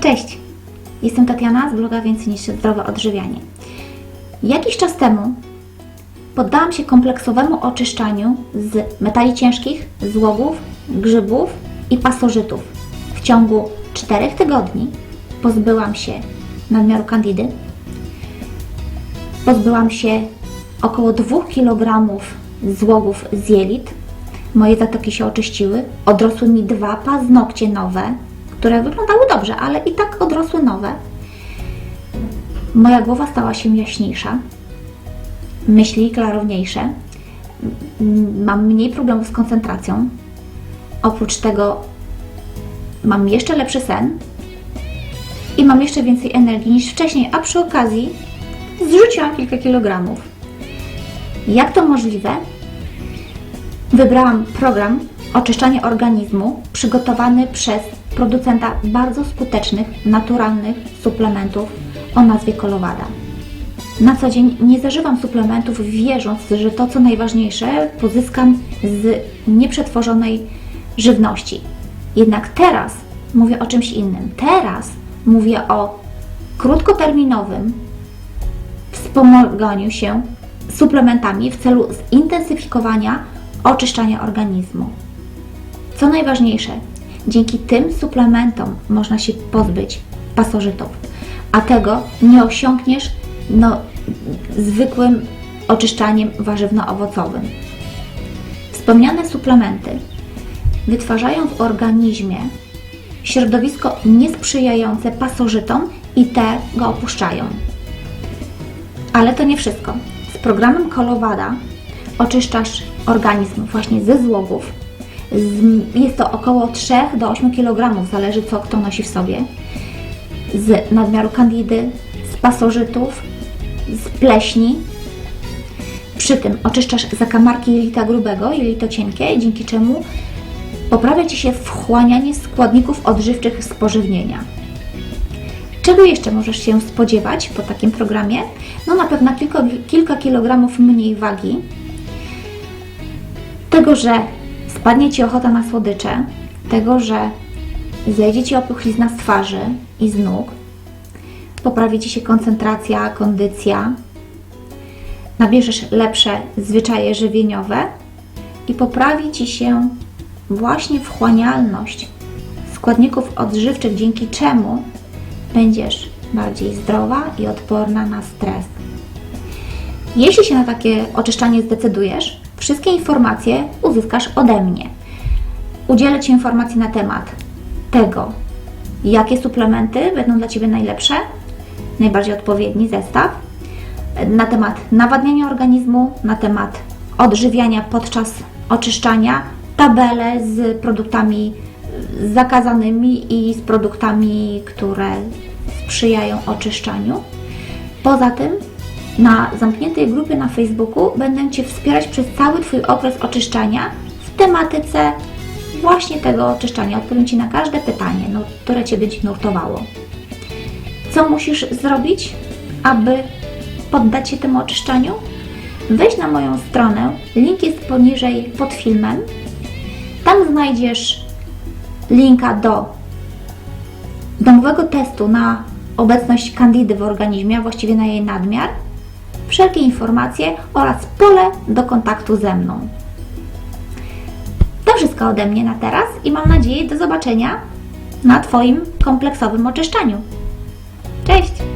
Cześć, jestem Tatiana z bloga Więcej niż Zdrowe Odżywianie. Jakiś czas temu poddałam się kompleksowemu oczyszczaniu z metali ciężkich, złogów, grzybów i pasożytów. W ciągu 4 tygodni pozbyłam się nadmiaru kandidy, pozbyłam się około 2 kg złogów z jelit, moje zatoki się oczyściły, odrosły mi dwa paznokcie nowe, które wyglądały dobrze, ale i tak odrosły nowe. Moja głowa stała się jaśniejsza, myśli klarowniejsze, mam mniej problemów z koncentracją. Oprócz tego mam jeszcze lepszy sen i mam jeszcze więcej energii niż wcześniej, a przy okazji zrzuciłam kilka kilogramów. Jak to możliwe? Wybrałam program oczyszczania organizmu przygotowany przez producenta bardzo skutecznych, naturalnych suplementów o nazwie Kolowada. Na co dzień nie zażywam suplementów, wierząc, że to, co najważniejsze, pozyskam z nieprzetworzonej żywności. Jednak teraz mówię o czymś innym. Teraz mówię o krótkoterminowym wspomaganiu się suplementami w celu zintensyfikowania oczyszczania organizmu. Co najważniejsze, dzięki tym suplementom można się pozbyć pasożytów, a tego nie osiągniesz no, zwykłym oczyszczaniem warzywno-owocowym. Wspomniane suplementy wytwarzają w organizmie środowisko niesprzyjające pasożytom i te go opuszczają. Ale to nie wszystko. Z programem Kolowada oczyszczasz organizm właśnie ze złogów. Z, jest to około 3 do 8 kg, zależy co kto nosi w sobie. Z nadmiaru kandidy, z pasożytów, z pleśni. Przy tym oczyszczasz zakamarki jelita grubego, jelito cienkie, dzięki czemu poprawia Ci się wchłanianie składników odżywczych spożywienia. Czego jeszcze możesz się spodziewać po takim programie? No na pewno kilka, kilka kilogramów mniej wagi, tego, że spadnie Ci ochota na słodycze, tego, że zejdzie Ci opuchlizna z twarzy i z nóg, poprawi Ci się koncentracja, kondycja, nabierzesz lepsze zwyczaje żywieniowe i poprawi Ci się właśnie wchłanialność składników odżywczych, dzięki czemu będziesz bardziej zdrowa i odporna na stres. Jeśli się na takie oczyszczanie zdecydujesz, wszystkie informacje uzyskasz ode mnie. Udzielę Ci informacji na temat tego, jakie suplementy będą dla Ciebie najlepsze, najbardziej odpowiedni zestaw, na temat nawadniania organizmu, na temat odżywiania podczas oczyszczania, tabele z produktami zakazanymi i z produktami, które sprzyjają oczyszczaniu. Poza tym na zamkniętej grupie na Facebooku będę Cię wspierać przez cały Twój okres oczyszczania w tematyce właśnie tego oczyszczania. Odpowiem Ci na każde pytanie, no, które Cię będzie nurtowało. Co musisz zrobić, aby poddać się temu oczyszczaniu? Wejdź na moją stronę, link jest poniżej pod filmem. Tam znajdziesz linka do domowego testu na obecność kandidy w organizmie, a właściwie na jej nadmiar, wszelkie informacje oraz pole do kontaktu ze mną. To wszystko ode mnie na teraz i mam nadzieję do zobaczenia na Twoim kompleksowym oczyszczaniu. Cześć!